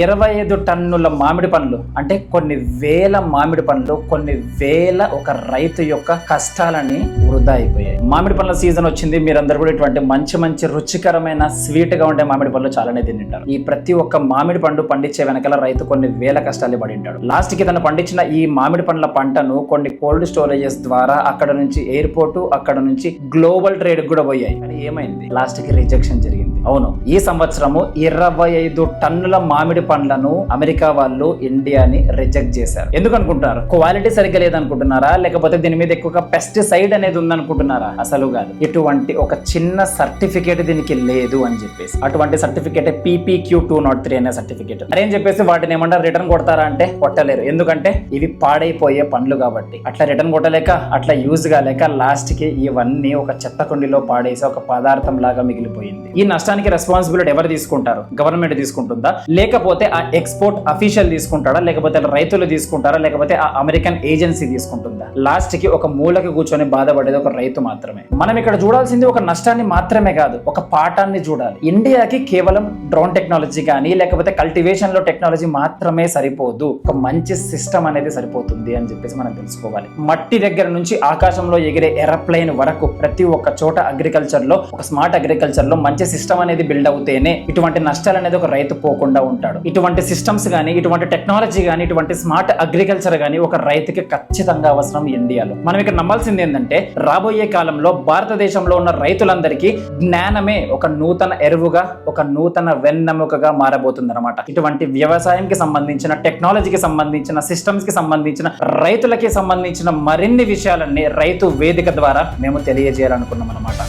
ఇరవై ఐదు టన్నుల మామిడి పండ్లు. అంటే కొన్ని వేల మామిడి పండ్లు కొన్ని వేల ఒక రైతు యొక్క కష్టాలని వృధా అయిపోయాయి. మామిడి పండ్ల సీజన్ వచ్చింది. మీరందరూ కూడా ఇటువంటి మంచి మంచి రుచికరమైన స్వీట్గా ఉండే మామిడి పండ్లు చాలానే తింటారు ఈ ప్రతి ఒక్క మామిడి పండు పండించే వెనకాల రైతు కొన్ని వేల కష్టాలు పడి ఉంటాడు. లాస్ట్కి తను పండించిన ఈ మామిడి పండ్ల పంటను కొన్ని కోల్డ్ స్టోరేజెస్ ద్వారా అక్కడ నుంచి ఎయిర్పోర్ట్ అక్కడ నుంచి గ్లోబల్ ట్రేడ్ కూడా పోయాయి. కానీ ఏమైంది? లాస్ట్కి రిజెక్షన్ జరిగింది. అవును ఈ సంవత్సరము ఇరవై ఐదు టన్నుల మామిడి పండ్లను అమెరికా వాళ్ళు ఇండియాని రిజెక్ట్ చేశారు. ఎందుకు అనుకుంటున్నారు క్వాలిటీ సరిగ్గా లేదనుకుంటున్నారా? లేకపోతే దీని మీద ఎక్కువగా పెస్టిసైడ్ అనేది ఉందనుకుంటున్నారా? అసలు కాదు. ఇటువంటి ఒక చిన్న సర్టిఫికేట్ దీనికి లేదు అని చెప్పేసి. అటువంటి certificate PPQ two not three అనే సర్టిఫికేట్. అరే అని చెప్పేసి వాటిని ఏమంటారు? రిటర్న్ కొడతారా అంటే కొట్టలేరు. ఎందుకంటే ఇవి పాడైపోయే పండ్లు కాబట్టి. అట్లా రిటర్న్ కొట్టలేక అట్లా యూజ్ కాలేక లాస్ట్కి ఇవన్నీ ఒక చెత్త కుండీలో పాడేసి ఒక పదార్థం లాగా మిగిలిపోయింది. ఈ నష్టానికి రెస్పాన్సిబిలిటీ ఎవరు తీసుకుంటారు? గవర్నమెంట్ తీసుకుంటుందా? లేకపోతే ఆ ఎక్స్పోర్ట్ అఫీషియల్ తీసుకుంటాడా? లేకపోతే రైతులు తీసుకుంటారా? లేకపోతే ఆ అమెరికన్ ఏజెన్సీ తీసుకుంటుందా? లాస్ట్కి ఒక మూలకి కూర్చొని బాధపడేది ఒక రైతు మాత్రమే. మనం ఇక్కడ చూడాల్సింది ఒక నష్టాన్ని మాత్రమే కాదు ఒక పాఠాన్ని చూడాలి. ఇండియాకి కేవలం డ్రోన్ టెక్నాలజీ కానీ లేకపోతే కల్టివేషన్లో టెక్నాలజీ మాత్రమే సరిపోదు. ఒక మంచి సిస్టమ్ అనేది సరిపోతుంది అని చెప్పేసి మనం తెలుసుకోవాలి. మట్టి దగ్గర నుంచి ఆకాశంలో ఎగిరే ఎరప్లైన్ వరకు ప్రతి ఒక్క చోట అగ్రికల్చర్లో ఒక స్మార్ట్ అగ్రికల్చర్లో మంచి సిస్టమ్ అనేది బిల్డ్ అవుతేనే ఇటువంటి నష్టాలు అనేది ఒక రైతు పోకుండా ఉంటాడు. ఇటువంటి సిస్టమ్స్ కానీ ఇటువంటి టెక్నాలజీ కానీ ఇటువంటి స్మార్ట్ అగ్రికల్చర్ కానీ ఒక రైతుకి ఖచ్చితంగా అవసరం ఇండియాలో. మనం ఇక్కడ నమ్మాల్సింది ఏంటంటే రాబోయే కాలంలో భారతదేశంలో ఉన్న రైతులందరికీ జ్ఞానమే ఒక నూతన ఎరువుగా ఒక నూతన వెన్నెముకగా మారబోతుంది అనమాట ఇటువంటి వ్యవసాయంకి సంబంధించిన టెక్నాలజీకి సంబంధించిన సిస్టమ్స్కి సంబంధించిన రైతులకి సంబంధించిన మరిన్ని విషయాలన్నీ రైతు వేదిక ద్వారా మేము తెలియజేయాలనుకున్నాం అనమాట